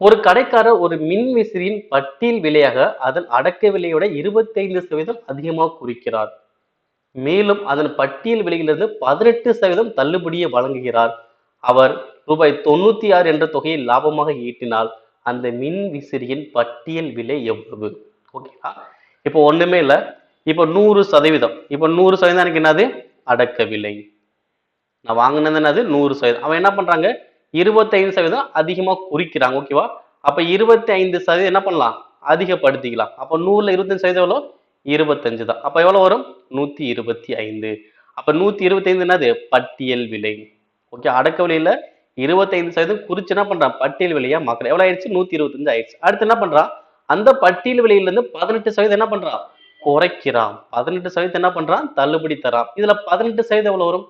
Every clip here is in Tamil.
ஒரு கடைக்காரர் ஒரு மின் விசிறியின் பட்டியல் விலையாக அதன் அடக்க விலையோட இருபத்தைந்து சதவீதம் அதிகமாக குறிக்கிறார். மேலும் அதன் பட்டியல் விலையிலிருந்து பதினெட்டு சதவீதம் தள்ளுபடியை வழங்குகிறார். அவர் ரூபாய் தொண்ணூத்தி ஆறு என்ற தொகையை லாபமாக ஈட்டினால் அந்த மின் விசிறியின் பட்டியல் விலை எவ்வளவு? ஓகேவா இப்போ ஒண்ணுமே இல்லை. இப்போ நூறு சதவீதம். இப்போ நூறு சதவீதம் எனக்கு என்னது? அடக்க விலை. நான் வாங்கினது என்னது? நூறு சதவீதம். அவன் என்ன பண்றாங்க? இருபத்தைந்து சதவீதம் அதிகமா குறிக்கிறாங்க ஓகேவா அப்போ இருபத்தி ஐந்து சதவீதம் என்ன பண்ணலாம்? அதிகப்படுத்திக்கலாம். அப்போ நூறுல இருபத்தஞ்சு சதவீதம் எவ்வளோ இருபத்தஞ்சு தான். அப்போ எவ்வளவு வரும்? நூத்தி இருபத்தி ஐந்து. அப்போ நூத்தி இருபத்தைந்து என்னது? பட்டியல் விலை. ஓகே அடக்க விலையில் இருபத்தைந்து சதவீதம் குறிச்சு என்ன பண்றான்? பட்டியல் விலையாக மக்கள் எவ்வளவு ஆயிடுச்சு? நூற்றி இருபத்தஞ்சு ஆயிடுச்சு. அடுத்து என்ன பண்றான்? அந்த பட்டியல் விலையில இருந்து பதினெட்டு சதவீதம் என்ன பண்றான்? குறைக்கிறான். பதினெட்டு சதவீதம் என்ன பண்றான்? தள்ளுபடி தரான் இதில் பதினெட்டு சதவீதம் எவ்வளவு வரும்?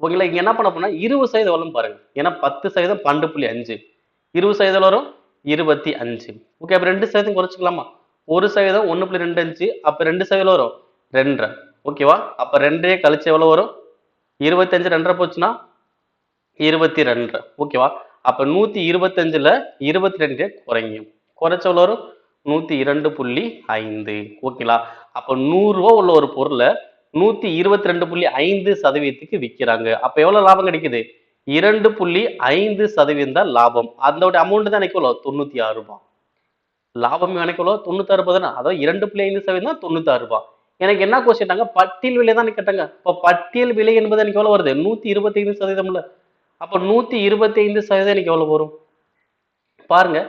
ஓகேங்களா? இங்க என்ன பண்ண போனா இருபது சதவீதம் எவ்வளவு பாருங்க. ஏன்னா பத்து சதவீதம் பன்னெண்டு புள்ளி அஞ்சு. இருபது சதவீதம் வரும் இருபத்தி அஞ்சு. ஓகே அப்ப ரெண்டு சதவீதம் குறைச்சிக்கலாமா? ஒரு சதவீதம் ஒன்று புள்ளி ரெண்டு அஞ்சு அப்ப ரெண்டு சதவீதம் வரும் ரெண்டரை. ஓகேவா? அப்ப ரெண்டே கழிச்சு எவ்வளவு வரும்? இருபத்தஞ்சு ரெண்டரை போச்சுன்னா இருபத்தி ரெண்டரை. ஓகேவா? அப்ப நூத்தி இருபத்தஞ்சில் இருபத்தி ரெண்டு குறையும். குறைச்ச எவ்வளவு வரும்? நூத்தி இரண்டு புள்ளி ஐந்து. ஓகேங்களா? அப்ப நூறு ரூபா உள்ள ஒரு பொருளை நூத்தி இருபத்தி ரெண்டு புள்ளி ஐந்து சதவீதத்துக்கு விற்கிறாங்க அப்ப எவ்வளவு லாபம் கிடைக்குது? இரண்டு புள்ளி ஐந்து சதவீதம் தான் லாபம். அதோட அமௌண்ட் தான் எனக்கு எவ்வளவு? தொண்ணூத்தி ஆறு ரூபாய். லாபம் எனக்கு எவ்வளோ தொண்ணூத்தாறு ரூபாய் தானே. அதாவது இரண்டு புள்ளி ஐந்து சதவீதம் தான் தொண்ணூத்தாறு ரூபாய். எனக்கு என்ன கொஸ்டின்ட்டாங்க பட்டியல் விலை தான் கேட்டாங்க. இப்போ பட்டியல் விலை என்பது எனக்கு எவ்வளோ வருது? நூத்தி இருபத்தி ஐந்து சதவீதம்ல அப்ப நூத்தி இருபத்தி ஐந்து சதவீதம் எனக்கு எவ்வளோ வரும்? பாருங்க.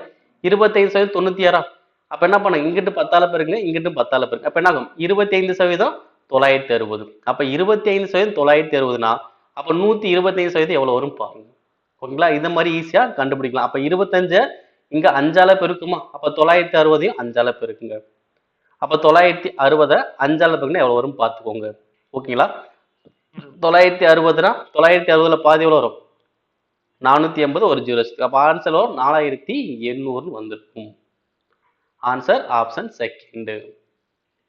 இருபத்தைந்து சதவீதம் தொண்ணூத்தி ஆறா? அப்ப என்ன பண்ணுங்க இங்கிட்டு பத்தால பெருங்க இங்கிட்டு பத்தால பெருங்க அப்ப என்ன ஆகும்? இருபத்தி ஐந்து சதவீதம் தொள்ளாயிரத்தி அறுபது. அப்போ இருபத்தி ஐந்து சதவீதம் தொள்ளாயிரத்தி அறுபதுனா அப்போ நூற்றி இருபத்தஞ்சு சதவீதம் எவ்வளோ வரும் பாருங்க. ஓகேங்களா? இந்த மாதிரி ஈஸியாக கண்டுபிடிக்கலாம். அப்போ இருபத்தஞ்சை இங்கே அஞ்சால பெருக்குமா? அப்போ தொள்ளாயிரத்தி அறுபதையும் அஞ்சால பெருக்குங்க. அப்போ தொள்ளாயிரத்தி அறுபதை அஞ்சால பெருக்குன்னா எவ்வளோ வரும் பார்த்துக்கோங்க ஓகேங்களா? தொள்ளாயிரத்தி அறுபதுனா தொள்ளாயிரத்தி அறுபதில் பாதி எவ்வளோ வரும்? நானூற்றி எண்பது ஒரு ஜீரோ அப்போ ஆன்சர் வரும் நாலாயிரத்தி எண்ணூறுன்னு வந்திருக்கும். Answer option second